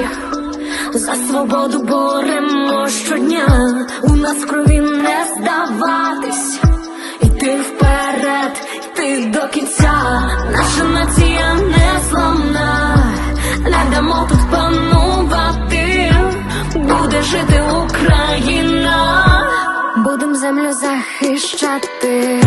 фронті, за свободу боремо щодня. У нас крові не здаватись, іти вперед, йти до кінця. Наша нація не зламна, не дамо тут панувати. Буде жити Україна, будем землю захищати.